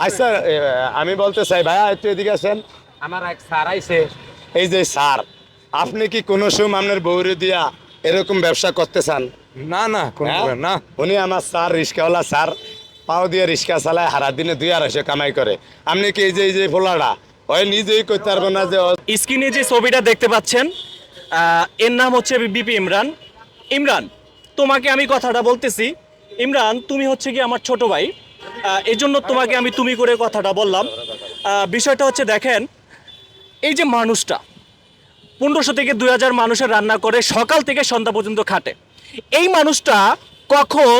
আচ্ছা আমি বলতে চাই ভাইয়া একটু এদিকে আসেন। আমার এক স্যার আইছে। এই যে স্যার আপনি কি কোনো সময় আপনার বউরে দিয়া এরকম ব্যবসা করতে চান? না না হ্যাঁ? না। উনি আমার স্যার রিক্সাওয়ালা স্যার পাও দিয়ে রিক্সা চালায় হারা দিনে দুই আড়াইশো কামাই করে। আপনি কি এই যে এই যে ফোলাটা ওই নিজেই করতে পারব না যে স্ক্রিনে যে ছবিটা দেখতে পাচ্ছেন আহ, এর নাম হচ্ছে বিপি ইমরান। ইমরান তোমাকে আমি কথাটা বলতেছি। ইমরান তুমি হচ্ছে কি আমার ছোট ভাই। আহ, এই জন্য তোমাকে আমি তুমি করে কথাটা বললাম। বিষয়টা হচ্ছে দেখেন এই যে মানুষটা পনেরোশো থেকে দুই হাজার মানুষের রান্না করে সকাল থেকে সন্ধ্যা পর্যন্ত খাটে। এই মানুষটা কখন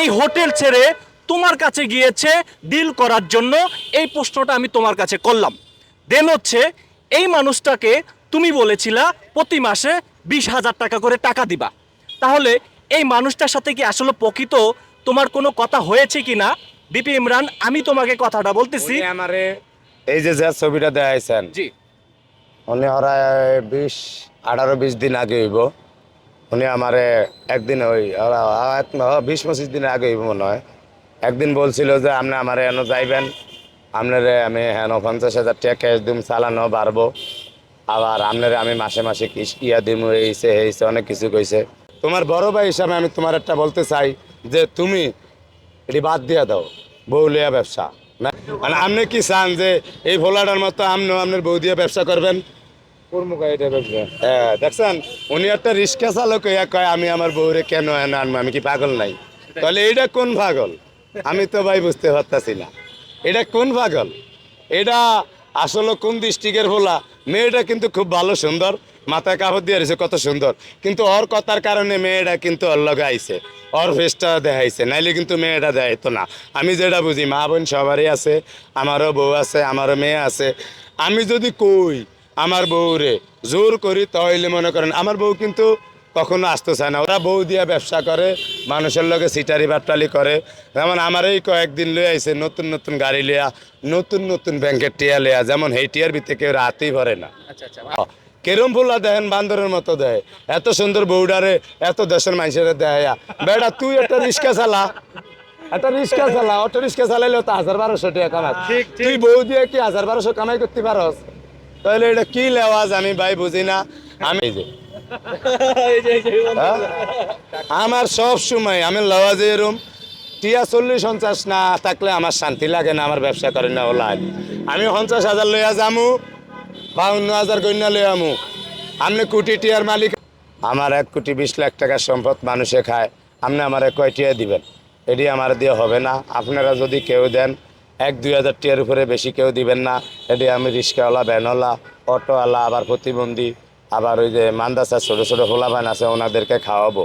এই হোটেল ছেড়ে তোমার কাছে গিয়েছে ডিল করার জন্য? এই প্রশ্নটা আমি তোমার কাছে করলাম। দেন হচ্ছে এই মানুষটাকে তুমি বলেছিলা প্রতি মাসে বিশ হাজার টাকা করে টাকা দিবা। তাহলে এই মানুষটার সাথে কি আসলে প্রকৃত তোমার কোনো কথা হয়েছে কি না বিপি ইমরান আমি তোমাকে কথাটা বলতেছি। আমারে এই যে যে ছবিটা দেখাইছেন জি। উনি ওরা বিশ আঠারো বিশ দিন আগে হইব। উনি আমারে একদিন ওই বিশ পঁচিশ দিন আগে হইব মনে হয়। একদিন বলছিল যে আপনি আমার এনে যাইবেন। আপনারে আমি হেন পঞ্চাশ হাজার টাকা ক্যাশ দিম চালানো বাড়বো। আবার আপনারে আমি মাসে মাসে কিস- ইয়া দিম এইছে এইছে অনেক কিছু কইছে। তোমার বড় ভাই হিসাবে আমি তোমার একটা বলতে চাই যে তুমি এটি বাদ দিয়ে দাও বউ লিয়া ব্যবসা। না? মানে আপনি কি চান যে এই ভোলাটার মতো আপনি আপনার বউ দিয়ে ব্যবসা করবেন? হ্যাঁ দেখছেন? উনি একটা রিক্সা চালক হইয়া কয় আমি আমার বউরে কেন আনব? আমি কি পাগল নাই? তাহলে এইটা কোন পাগল? আমি তো ভাই বুঝতে পারতাছি না। এটা কোন পাগল? এটা আসলে কোন ডিস্ট্রিক্টের ভোলা? মেয়েটা কিন্তু খুব ভালো, সুন্দর। মাথায় কাপড় দিয়ে রয়েছে, কত সুন্দর। কিন্তু ওর কথার কারণে মেয়েটা কিন্তু ওর লগে আইছে। ওর ফেসটা দেখাইছে, নাইলে কিন্তু মেয়েটা দেখাইতো না। আমি যেটা বুঝি, মা বোন সবারই আছে, আমারও বউ আছে, আমারও মেয়ে আছে। আমি যদি কই, আমার বউরে জোর করি, তাহলে মনে করেন, আমার বউ কিন্তু কখনো আসতে চায় না। ওরা বউ দিয়া ব্যবসা করে মানুষের লগে সিটারি বাট্টালি করে। যেমন আমার এই কয়েকদিন লয়ে আইছে নতুন নতুন গাড়ি লিয়া নতুন নতুন ব্যাংকের টিয়া লিয়া যেমন এই টিয়ার ভিতরে কেউ রাতেই ভরে না। আচ্ছা আচ্ছা কেরম ফুলা দেখেন বান্দরের মতো দেয়। এত সুন্দর বউডারে এত দেশের মানুষের দেয়। বেটা তুই একটা রিক্সা চালা। একটা রিক্সা চালা অটো রিক্সা চালাইলেও তো হাজার বারোশো টাকা কামাই তুই বউ দিয়ে কি হাজার বারোশো কামাই করতে পারস? তাহলে এটা কি লেওয়াজ আমি ভাই বুঝি না। আমি হ্যাঁ? আমার সব সময় আমি লওয়াজে এরম টিয়া চল্লিশ, পঞ্চাশ না থাকলে আমার শান্তি লাগে না, আমার ব্যবসা করে না ওলা আমি পঞ্চাশ হাজার লইয়া যামু, বাউন্ন হাজার গণ্যা লইয়া আমু আপনি কোটি টিয়ার মালিক আমার এক কোটি বিশ লাখ টাকার সম্পদ মানুষে খায়। আপনি আমার কয় টিয়া দিবেন? এটি আমার দিয়ে হবে না। আপনারা যদি কেউ দেন, এক দুই হাজার টিয়ার উপরে বেশি কেউ দিবেন না। এটি আমি রিক্সাওয়ালা ভ্যানওয়ালা অটোওয়ালা, আবার প্রতিবন্ধী। আবার ওই যে মান্দাসা ছোটো ছোটো ফোলাবান আছে, ওনাদেরকে খাওয়াবো।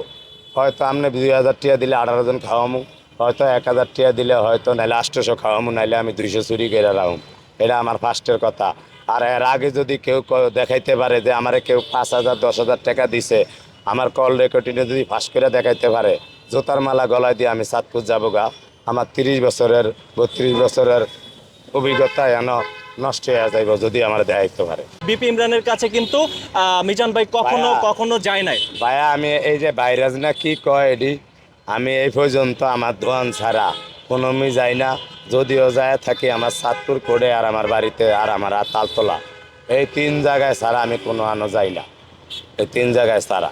হয়তো আপনি দুই হাজার টিয়া দিলে আঠারো জন খাওয়ামু, হয়তো এক হাজার টিয়া দিলে হয়তো নাইলে আটশোশো খাওয়ামু, নাইলে আমি দুইশো চুরি করে রাখুম। এটা আমার ফার্স্টের কথা। আর এর আগে যদি কেউ দেখাইতে পারে যে আমারে কেউ পাঁচ হাজার, দশ হাজার টাকা দিছে, আমার কল রেকর্ডিংয়ে যদি ফাঁস করে দেখাইতে পারে, জোতার মালা গলায় দিয়ে আমি সাতপুর যাব গা। আমার তিরিশ বছরের, বত্রিশ বছরের অভিজ্ঞতা এন নষ্ট হয়ে যাইব যদি আমার দেখাইতে পারে বিপি ইমরানের কাছে কিন্তু মিজান ভাই কখনো কখনো যায় নাই। ভাইয়া আমি এই যে ভাইরাস না কি কয় এডি আমি এই পর্যন্ত আমার দোয়ান ছাড়া কোনো মি যাই না। যদিও যায় থাকি আমার সাতপুর কোডে আর আমার বাড়িতে আর আমার তালতলা। এই তিন জায়গায় ছাড়া আমি কোনো আনো যাই না। এই তিন জায়গায় ছাড়া।